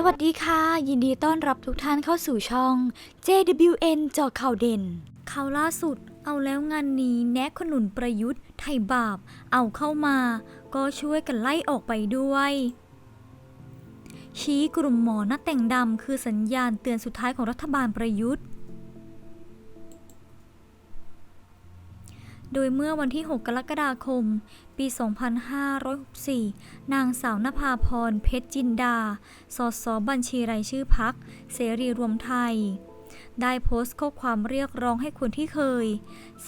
สวัสดีค่ะ ยินดีต้อนรับทุกท่านเข้าสู่ช่อง JWN จอข่าวเด่นข่าวล่าสุด เอาแล้วงานนี้แนะขนุนประยุทธ์ ไทยบาป เอาเข้ามา ก็ช่วยกันไล่ออกไปด้วย ชี้กลุ่มหมอหน้าแต่งดำคือสัญญาณเตือนสุดท้ายของรัฐบาลประยุทธ์ โดยเมื่อวันที่ 6 กรกฎาคม ปี 2564 นางสาวนภาพร เพชรจินดา สสบัญชีรายชื่อพัก เสรีรวมไทย ได้โพสต์ข้อความเรียกร้องให้คนที่เคย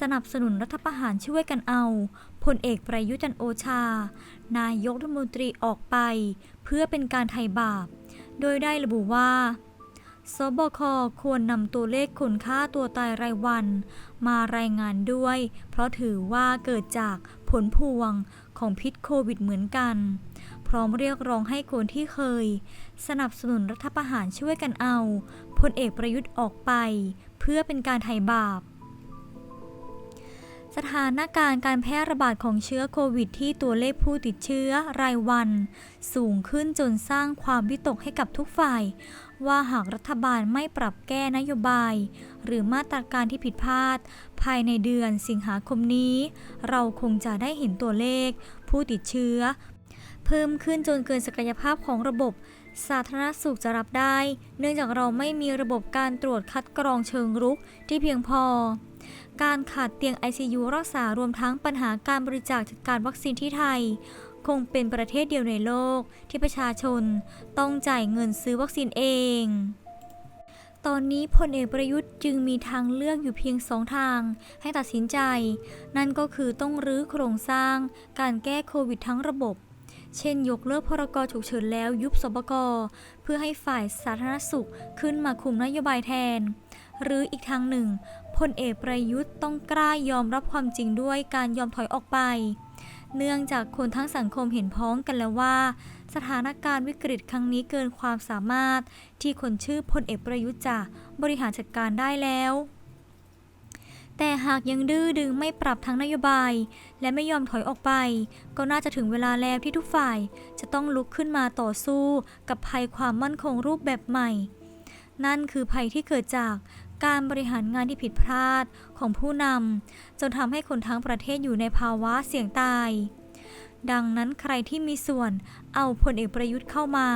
สนับสนุนรัฐประหารช่วยกันเอาพลเอกประยุทธ์จันโอชา นายกรัฐมนตรีออกไป เพื่อเป็นการไถ่บาป โดยได้ระบุว่า สบคควรนำตัวเลขคนฆ่าตัวตายรายวัน มารายงานด้วย เพราะถือว่าเกิดจากผลพวงของพิษโควิดเหมือนกัน พร้อมเรียกร้องให้คนที่เคย สนับสนุนรัฐประหารช่วยกันเอาพลเอกประยุทธ์ออกไป เพื่อเป็นการไถ่บาปสถานการณ์การแพร่ระบาดของเชื้อโควิดที่ตัวเลขผู้ติดเชื้อรายวัน สูงขึ้นจนสร้างความวิตกให้กับทุกฝ่าย ว่าหากรัฐบาลไม่ปรับแก้นโยบาย หรือมาตรการที่ผิดพลาด ภายในเดือนสิงหาคมนี้ เราคงจะได้เห็นตัวเลข ผู้ติดเชื้อ เพิ่มขึ้นจนเกินศักยภาพของระบบสาธารณสุขจะรับได้ เนื่องจากเราไม่มีระบบการตรวจคัดกรองเชิงรุกที่เพียงพอ การขาดเตียง ICU รักษารวมทั้งปัญหาการบริจาคจัดการวัคซีนที่ไทย คงเป็นประเทศเดียวในโลกที่ประชาชนต้องจ่ายเงินซื้อวัคซีนเอง ตอนนี้พลเอกประยุทธ์จึงมีทางเลือกอยู่เพียงสองทาง ให้ตัดสินใจ นั่นก็คือต้องรื้อโครงสร้างการแก้โควิดทั้งระบบเช่นยกเลิกพรกฉุกเฉินแล้วยุบสบกเพื่อให้ฝ่ายสาธารณสุขขึ้นมาคุมนโยบายแทน หรืออีกทางหนึ่งพลเอกประยุทธ์ต้องกล้ายอมรับความจริงด้วยการยอมถอยออกไป เนื่องจากคนทั้งสังคมเห็นพ้องกันแล้วว่า สถานการณ์วิกฤตครั้งนี้เกินความสามารถ ที่คนชื่อพลเอกประยุทธ์จะบริหารจัดการได้แล้วแต่หากยังดื้อดึงไม่ปรับทั้งนโยบาย และไม่ยอมถอยออกไป ก็น่าจะถึงเวลาแล้วที่ทุกฝ่าย จะต้องลุกขึ้นมาต่อสู้ กับภัยความมั่นคงรูปแบบใหม่ นั่นคือภัยที่เกิดจาก การบริหารงานที่ผิดพลาดของผู้นำจนทำให้คนทั้งประเทศอยู่ในภาวะเสี่ยงตาย ดังนั้นใครที่มีส่วนเอาพลเอกประยุทธ์เข้ามา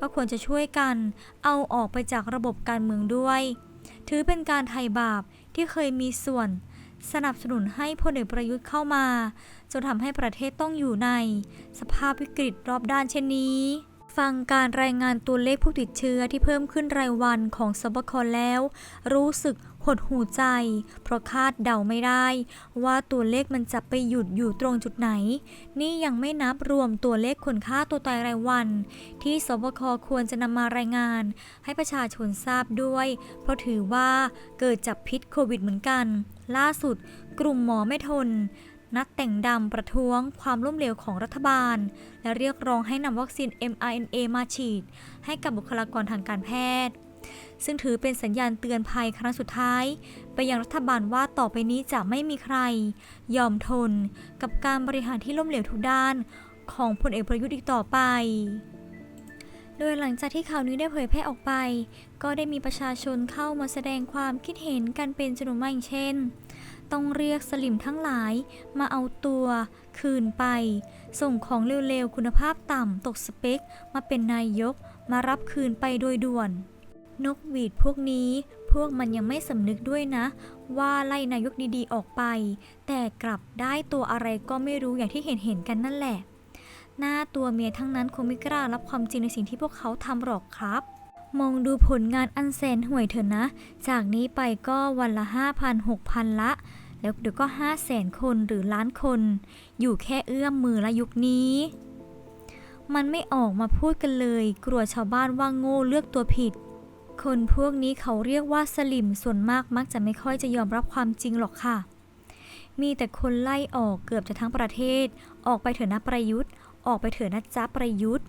ก็ควรจะช่วยกันเอาออกไปจากระบบการเมืองด้วย ถือเป็นการไถ่บาปที่เคยมีส่วนสนับสนุนให้พลเอกประยุทธ์เข้ามา จนทำให้ประเทศต้องอยู่ใน สภาพวิกฤตรอบด้านเช่นนี้ ฟังการรายงานตัวเลขผู้ติดเชื้อที่เพิ่มขึ้นรายวันของสบคแล้ว รู้สึกหดหูใจ เพราะคาดเดาไม่ได้ ว่าตัวเลขมันจะไปหยุดอยู่ตรงจุดไหน นี่ยังไม่นับรวมตัวเลขคนฆ่าตัวตายรายวัน ที่สบคควรจะนำมารายงาน ให้ประชาชนทราบด้วย เพราะถือว่าเกิดจากพิษโควิดเหมือนกัน ล่าสุด กลุ่มหมอไม่ทน นัดแต่งดำประท้วงความล้มเหลวของรัฐบาล และเรียกร้องให้นำวัคซีน mRNA มาฉีด ให้กับบุคลากรทางการแพทย์ซึ่งถือเป็นสัญญาณเตือนภัยครั้งสุดท้าย ไปยังรัฐบาลว่าต่อไปนี้จะไม่มีใคร ยอมทนกับการบริหารที่ล้มเหลวทุกด้าน ของพลเอกประยุทธ์อีกต่อไป โดยหลังจากที่ข่าวนี้ได้เผยแพร่ออกไป ก็ได้มีประชาชนเข้ามาแสดงความคิดเห็นกันเป็นจำนวนมากอย่างเช่น ต้องเรียกสลิมทั้งหลายมาเอาตัวคืนไป ส่งของเร็วๆ คุณภาพต่ำตกสเปค มาเป็นนายกมารับคืนไปโดยด่วน นกหวีดพวกนี้พวกมันยังไม่สำนึกด้วยนะ ว่าไล่นายกดีๆออกไป แต่กลับได้ตัวอะไรก็ไม่รู้อย่างที่เห็นเห็นๆกันนั่นแหละ หน้าตัวเมียทั้งนั้นคงไม่กล้ารับความจริงในสิ่งที่พวกเขาทำหรอกครับ มองดูผลงานอันแสนห่วยเถอะนะ จากนี้ไปก็วันละ 5,000 6,000 ละ แล้วเดี๋ยวก็ 5 0 0แสนคนหรือล้านคน อยู่แค่เอื้อมมือละยุคนี้ มันไม่ออกมาพูดกันเลย กลัวชาวบ้านว่าโง่เลือกตัวผิด คนพวกนี้เขาเรียกว่าสลิมส่วนมากมักจะไม่ค่อยจะยอมรับความจริงหรอกค่ะมีแต่คนไล่ออกเกือบจะทั้งประเทศ ออกไปเถอะนะประยุทธ์ ออกไปเถอะนะจ๊ะประยุทธ์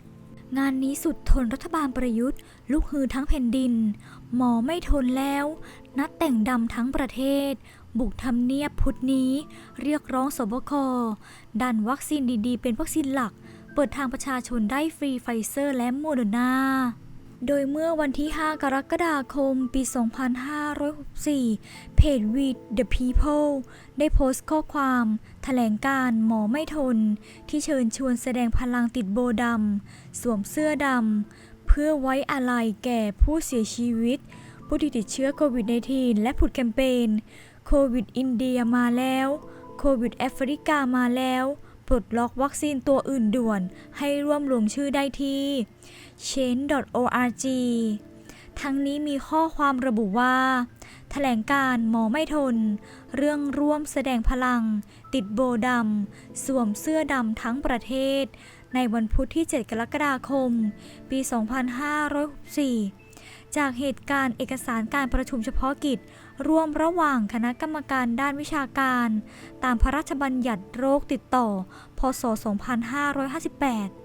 งานนี้สุดทนรัฐบาลประยุทธ์ลุกฮือทั้งแผ่นดิน หมอไม่ทนแล้ว นัดแต่งดำทั้งประเทศ บุกทำเนียบพุธนี้ เรียกร้องสบคดันวัคซีนดีๆ เป็นวัคซีนหลัก เปิดทางประชาชนได้ฟรีไฟเซอร์และโมเดอร์นา โดยเมื่อวันที่ 5 กรกฎาคม ปี 2564 เพจ With the People ได้โพสต์ข้อความแถลงการ์หมอไม่ทน ที่เชิญชวนแสดงพลังติดโบดำ สวมเสื้อดำ เพื่อไว้อาลัยแก่ผู้เสียชีวิต ผู้ที่ติดเชื้อโควิด -19 และผุดแคมเปญโควิดอินเดียมาแล้ว โควิดแอฟริกามาแล้ว ปลดล็อกวัคซีนตัวอื่นด่วน ให้ร่วมลงชื่อได้ที่ change.org ทั้งนี้มีข้อความระบุว่า แถลงการหมอไม่ทน เรื่องร่วมแสดงพลัง ติดโบดำ สวมเสื้อดำทั้งประเทศ ในวันพุธที่ 7 กรกฎาคม ปี 2564จากเหตุการณ์เอกสารการประชุมเฉพาะกิจ ร่วมระหว่างคณะกรรมการด้านวิชาการ ตามพระราชบัญญัติโรคติดต่อ พศ 2558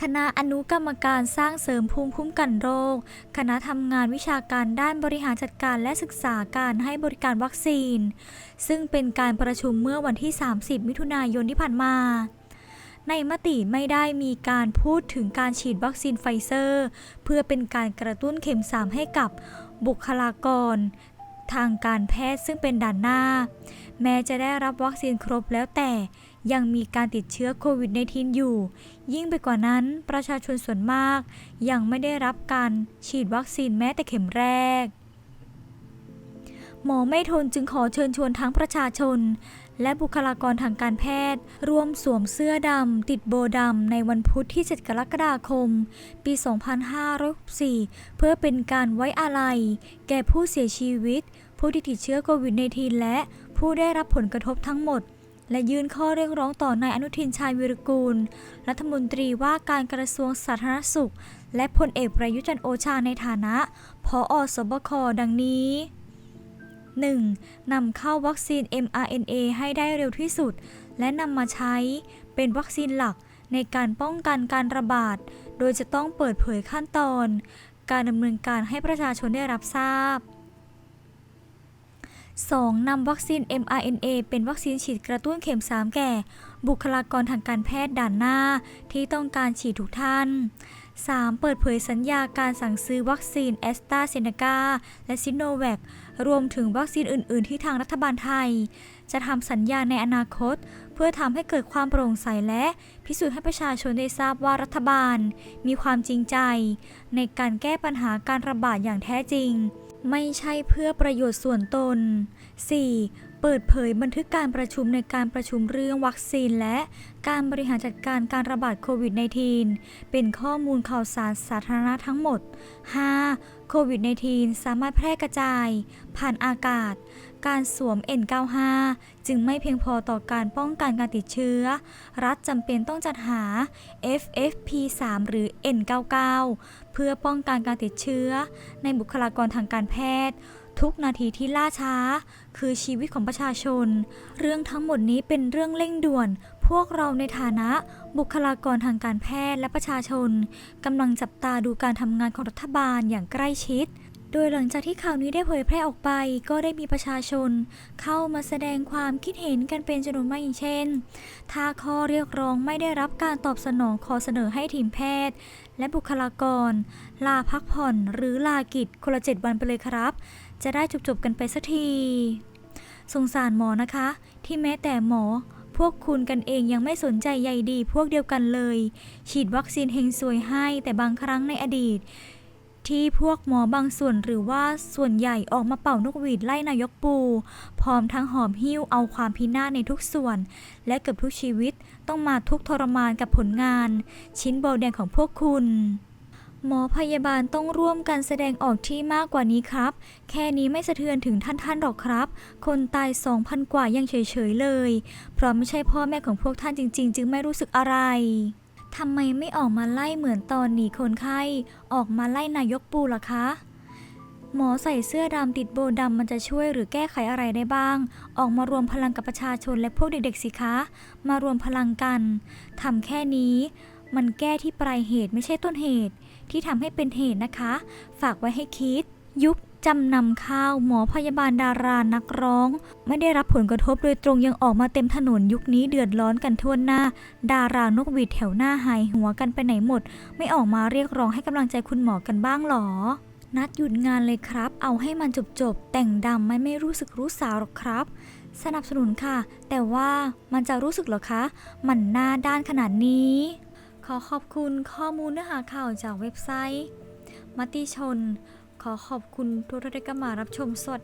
คณะอนุกรรมการสร้างเสริมภูมิคุ้มกันโรค คณะทำงานวิชาการด้านบริหารจัดการและศึกษาการให้บริการวัคซีน ซึ่งเป็นการประชุมเมื่อวันที่ 30 มิถุนายนที่ผ่านมา ในมติไม่ได้มีการพูดถึงการฉีดวัคซีนไฟเซอร์ เพื่อเป็นการกระตุ้นเข็ม 3 ให้กับ บุคลากร ทางการแพทย์ซึ่งเป็นด่านหน้า แม้จะได้รับวัคซีนครบแล้วแต่ยังมีการติดเชื้อโควิด -19 อยู่ ยิ่งไปกว่านั้นประชาชนส่วนมาก ยังไม่ได้รับการฉีดวัคซีนแม้แต่เข็มแรกหมอไม่ทนจึงขอเชิญชวนทั้งประชาชน และบุคลากรทางการแพทย์ร่วมสวมเสื้อดำติดโบดำในวันพุธที่ 7 กรกฎาคม ปี 2564 เพื่อเป็นการไว้อาลัย แก่ผู้เสียชีวิต ผู้ที่ติดเชื้อโควิด -19 และผู้ได้รับผลกระทบทั้งหมดและยื่นข้อเรียกร้องต่อนายอนุทินชาญวิรกูล รัฐมนตรีว่าการกระทรวงสาธารณสุข และพลเอกประยุจันโอชาในฐานะผออสบคดังนี้ 1. นำเข้าวัคซีน mRNA ให้ได้เร็วที่สุด และนำมาใช้เป็นวัคซีนหลักในการป้องกันการระบาด โดยจะต้องเปิดเผยขั้นตอน การดำเนินการให้ประชาชนได้รับทราบ 2. นำวัคซีน mRNA เป็นวัคซีนฉีดกระตุ้นเข็ม 3 แก่ บุคลากรทางการแพทย์ด่านหน้าที่ต้องการฉีดทุกท่าน 3. เปิดเผยสัญญาการสั่งซื้อวัคซีนแอสตราเซเนกาและซิโนแวค รวมถึงวัคซีนอื่น ๆ ที่ทางรัฐบาลไทย จะทำสัญญาในอนาคต เพื่อทำให้เกิดความโปร่งใสและพิสูจน์ให้ประชาชนได้ทราบว่ารัฐบาล มีความจริงใจ ในการแก้ปัญหาการระบาดอย่างแท้จริง ไม่ใช่เพื่อประโยชน์ส่วนตน 4. เปิดเผยบันทึกการประชุมในการประชุมเรื่องวัคซีนและการบริหารจัดการการระบาดโควิด -19 เป็นข้อมูลข่าวสารสาธารณะทั้งหมด 5. โควิด -19 สามารถแพร่กระจาย ผ่านอากาศ การสวม N95 จึงไม่เพียงพอต่อการป้องกันการติดเชื้อ รัฐจำเป็นต้องจัดหา FFP3 หรือ N99 เพื่อป้องกันการติดเชื้อ ในบุคลากรทางการแพทย์ ทุกนาทีที่ล่าช้า คือชีวิตของประชาชน เรื่องทั้งหมดนี้เป็นเรื่องเร่งด่วน พวกเราในฐานะบุคลากรทางการแพทย์และประชาชนกำลังจับตาดูการทำงานของรัฐบาลอย่างใกล้ชิดโดยหลังจากที่ข่าวนี้ได้เผยแพร่ออกไป ก็ได้มีประชาชน เข้ามาแสดงความคิดเห็นกันเป็นจำนวนมากอย่างเช่น ถ้าข้อเรียกร้องไม่ได้รับการตอบสนองขอเสนอให้ทีมแพทย์ และบุคลากร ลาพักผ่อนหรือลากิจคนละเจ็ดวันไปเลยครับ จะได้จบๆกันไปสักที สงสารหมอนะคะ ที่แม้แต่หมอ พวกคุณกันเองยังไม่สนใจใยดีพวกเดียวกันเลย ฉีดวัคซีนเฮงซวยให้แต่บางครั้งในอดีต ที่พวกหมอบางส่วนหรือว่าส่วนใหญ่ออกมาเป่านกหวีดไล่นายกปู พร้อมทั้งหอมหิ้วเอาความพินาศในทุกส่วน และเกือบทุกชีวิตต้องมาทุกทรมานกับผลงาน ชิ้นโบแดงของพวกคุณ หมอพยาบาลต้องร่วมกันแสดงออกที่มากกว่านี้ครับ แค่นี้ไม่สะเทือนถึงท่านท่านหรอกครับ คนตายสองพันกว่ายังเฉยๆเลย เพราะไม่ใช่พ่อแม่ของพวกท่านจริง ๆ จึงไม่รู้สึกอะไรทำไมไม่ออกมาไล่เหมือนตอนหนีคนไข้ ออกมาไล่นายกปูล่ะคะ หมอใส่เสื้อดำติดโบดำมันจะช่วยหรือแก้ไขอะไรได้บ้าง ออกมารวมพลังกับประชาชนและพวกเด็กๆสิคะ มารวมพลังกันทำแค่นี้ มันแก้ที่ปลายเหตุไม่ใช่ต้นเหตุ ที่ทำให้เป็นเหตุนะคะ ฝากไว้ให้คิด ยุคจำนำข้าวหมอพยาบาลดารานักร้อง ไม่ได้รับผลกระทบโดยตรงยังออกมาเต็มถนนยุคนี้เดือดร้อนกันทั่วหน้า ดารานกหวีดแถวหน้าหายหัวกันไปไหนหมด ไม่ออกมาเรียกร้องให้กำลังใจคุณหมอกันบ้างหรอ นัดหยุดงานเลยครับ เอาให้มันจบๆแต่งดำไม่ไม่รู้สึกรู้สาวหรอกครับ สนับสนุนค่ะ แต่ว่ามันจะรู้สึกหรอคะ มันหน้าด้านขนาดนี้ อขอบคุณข้อมูลเนื้อหาข่าวจากเว็บไซต์ มติชน ขอขอบคุณทุกท่านที่เข้ามารับชมสวัสดี